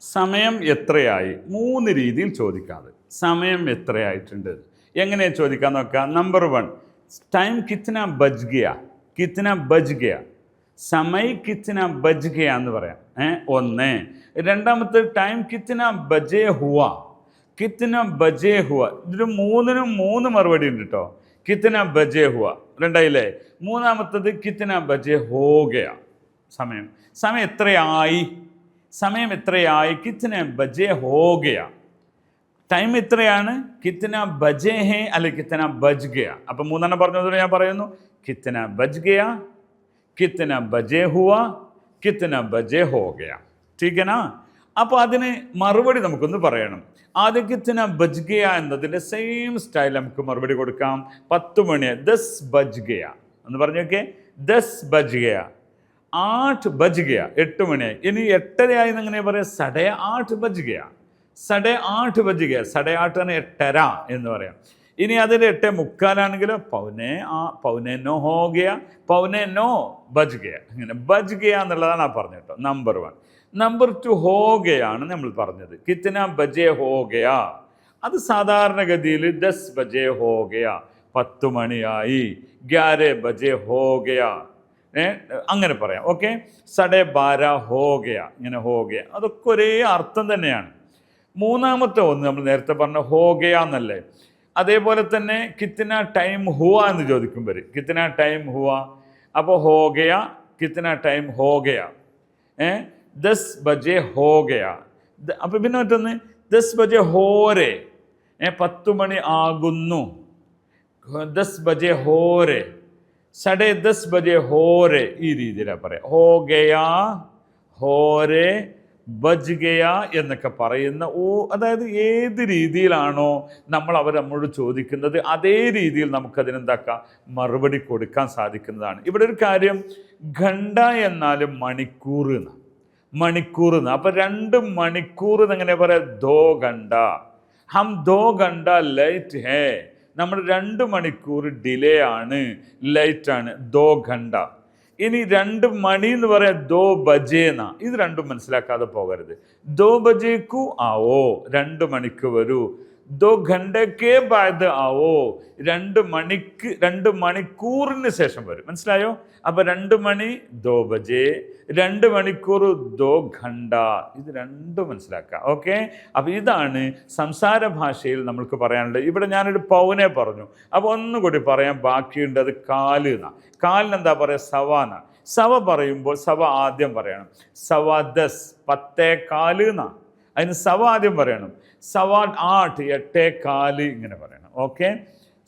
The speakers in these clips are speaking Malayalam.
സമയം എത്രയായി? മൂന്ന് രീതിയിൽ ചോദിക്കാതെ. സമയം എത്രയായിട്ടുണ്ട്? എങ്ങനെ ചോദിക്കാൻ നോക്കാം? നമ്പർ വൺ ടൈം കിത്തന ബജ് ഗയ കിത്തന ബജ് ഗയ സമയ കിത്തന ബജ് ഗയ എന്ന് പറയാം. ഏ ഒന്ന്. രണ്ടാമത്തെ ടൈം കിത്തന ബജേ ഹുവ? കിത്തന ബജേ ഹുവ. ഇതിന് മൂന്നിനും മൂന്ന് മറുപടി ഉണ്ട് കേട്ടോ കിത്തന ബജേ ഹുവ. രണ്ടായില്ലേ? മൂന്നാമത്തത് കിത്തന ബജേ ഹോഗയ. സമയം. സമയം എത്രയായി? സമയം എത്രയായി? കിത്തന ബജേ ഹോഗയ. ടൈം എത്രയാണ്? കിത്തന ബജേ ഹേ അല്ലെ കിത്തന ബജ് ഗയ അപ്പം മൂന്നെണ്ണം പറഞ്ഞതുകൊണ്ട് ഞാൻ പറയുന്നു. കിത്തന ബജ് ഗയ കിത്തന ബജേ ഹുവ കിത്തന ബജേ ഹോഗയ. ടീക്കനാ അപ്പോൾ അതിന് മറുപടി നമുക്കൊന്ന് പറയണം. ആദ്യം കിത്തന ബജ് ഗയ എന്നതിന്റെ സെയിം സ്റ്റൈൽ നമുക്ക് മറുപടി കൊടുക്കാം. പത്ത് മണി ദസ് ബജ് ഗയ എന്ന് പറഞ്ഞു നോക്കിയേ. ദസ് ബജ് ആട്ട് ബജ് ഗയ എട്ട് മണിയായി. ഇനി എട്ടരയായി എന്നെങ്ങനെ പറയാം? സഡേ ആട്ട് ബജ് ഗയ സഡേ ആട്ട് ബജ് ഗയ സഡേ ആട്ടാണ് എട്ടര എന്ന് പറയാം. ഇനി അതിന് എട്ടേ മുക്കാലാണെങ്കിലോ? പൗനെ ആ പൗനെ നോ ഹോ ഗയാ പൗനെ നോ ബജ് ഗയ അങ്ങനെ ബജ് ഗയ എന്നുള്ളതാണ് ആ പറഞ്ഞു കേട്ടോ. നമ്പർ വൺ നമ്പർ ടു ഹോ ഗയാണ് നമ്മൾ പറഞ്ഞത്. കിത്തന ബജേ ഹോ ഗയാ അത് സാധാരണഗതിയിൽ ദസ് ബജേ ഹോ ഗയാ പത്ത് മണിയായി. ഗ്യാരെ ബജേ ഹോ ഗയാ അങ്ങനെ പറയാം. ഓക്കെ സഡേ ബാര ഹോ ഗയ ഇങ്ങനെ ഹോ ഗയ അതൊക്കെ ഒരേ അർത്ഥം തന്നെയാണ്. മൂന്നാമത്തെ ഒന്ന് നമ്മൾ നേരത്തെ പറഞ്ഞ ഹോ ഗയ എന്നല്ലേ അതേപോലെ തന്നെ കിത്തന ടൈം ഹുവ എന്ന് ചോദിക്കുമ്പോൾ കിത്തന ടൈം ഹുവ. അപ്പോൾ ഹോ ഗയ കിത്തന ടൈം ഹോ ഗയ ഏ? ദസ് ബജെ ഹോ ഗയ അപ്പോൾ പിന്നെ മറ്റൊന്ന് ദസ് ബജെ ഹോരെ. ഏ പത്ത് മണി ആകുന്നു. ദസ് ബജെ ഹോരെ. സഡേ ദസ് ബജെ ഹോരെ ഈ രീതിയിലാണ് പറയുക ഹോ ഗയാ ഹോരെ ബജ് ഗയാ എന്നൊക്കെ പറയുന്ന ഓ അതായത് ഏത് രീതിയിലാണോ നമ്മൾ അവർ നമ്മളോട് ചോദിക്കുന്നത് അതേ രീതിയിൽ നമുക്കതിനെന്താക്കാം? മറുപടി കൊടുക്കാൻ സാധിക്കുന്നതാണ്. ഇവിടെ ഒരു കാര്യം ഘണ്ട എന്നാലും മണിക്കൂർ എന്ന്. മണിക്കൂർ എന്ന്. അപ്പം രണ്ട് മണിക്കൂർ എന്നെങ്ങനെ പറയാം? ദോ ഘണ്ട ഹം ദോ ഘണ്ട ലൈറ്റ് ഹേ. നമ്മൾ രണ്ട് മണിക്കൂർ ഡിലേ ആണ് ലൈറ്റ് ആണ്. ദോ ഘണ്ട. ഇനി രണ്ട് മണി എന്ന് പറയാൻ ദോ ബജേ എന്നാ. ഇത് രണ്ടും മനസ്സിലാക്കാതെ പോകരുത്. ദോ ബജേക്കു ആവോ. രണ്ട് മണിക്ക് വരൂ. ദോ ഘണ്ടക്കേ ബാധ ആവോ? രണ്ട് മണിക്ക് രണ്ട് മണിക്കൂറിന് ശേഷം വരും. മനസ്സിലായോ? അപ്പൊ രണ്ട് മണി ദോ ബജേ രണ്ട് മണിക്കൂർ ദോ ഘണ്ട ഇത് രണ്ടും മനസ്സിലാക്കുക ഓക്കെ? അപ്പം ഇതാണ് സംസാര ഭാഷയിൽ നമുക്ക് പറയാനുള്ളത്. ഇവിടെ ഞാനൊരു പൗനെ പറഞ്ഞു. അപ്പോൾ ഒന്നുകൂടി പറയാൻ ബാക്കിയുണ്ട് അത് കാൽ എന്നാ. കാലിനെന്താ പറയുക സവാന സവ പറയുമ്പോൾ സവ ആദ്യം പറയണം. സവ ദസ് പത്തേ കാൽ എന്നാ. അതിന് സവ ആദ്യം പറയണം. സവാഡ് ആട്ട് എട്ടേ കാല്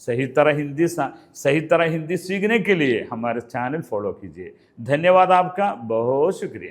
सही तरह हिंदी सही तरह हिंदी सीखने के लिए हमारे चैनल फॉलो कीजिए धन्यवाद आपका बहुत शुक्रिया